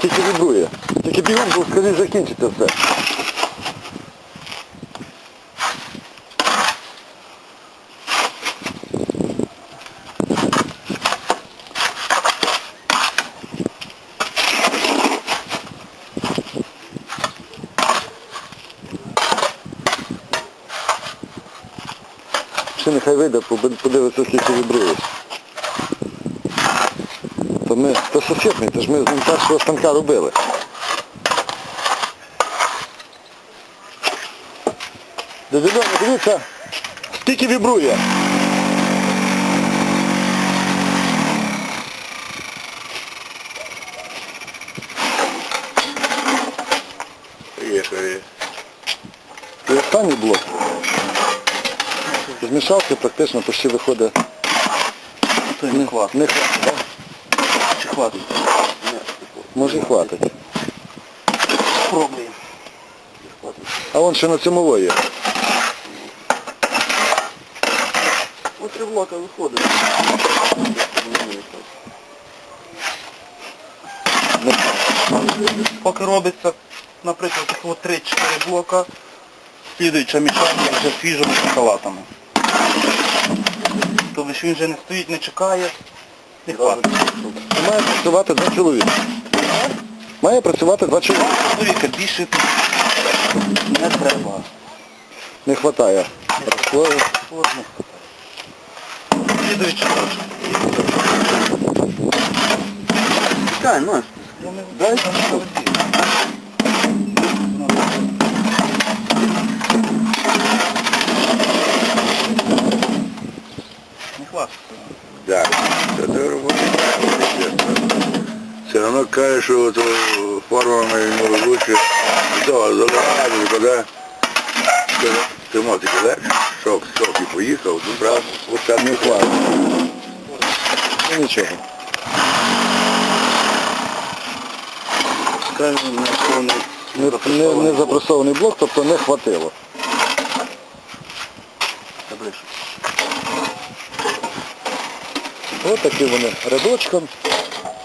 тільки вібрує. Тільки бігом, бо скоріше закінчиться все. Ще нехай вийде, подивиться, скільки вібрує. То ми, то сусідний, то ж ми з ним першого станка робили. Дядя Льоня, дивіться, скільки вібрує. І останній блок. З мішалки практично почти виходить. Не хватить. Хватить? Може хватить. Спробуємо. А вон ще на цьому є. Ось три блока виходить. Поки робиться, наприклад, такого 3-4 блока, слідуюча мішання вже свіжими салатами. Тобто він вже не стоїть, не чекає, не хватить. Має працювати два чоловіка. Має працювати два чоловіка. Чоловіка більше не треба. Не вистачає. Слідуюча. Чекай, Маш. Не дай Не хватить. Да, Все равно кажешь, что вот э, формами ну, лучше да, залагати, коли ти мав таке легше, шок, шок і поїхав, ну брав, ось так Не хватить. Ну, повний Не, не, не запресований блок, тобто не хватило. Таблишу. Ось такі вони рядочком.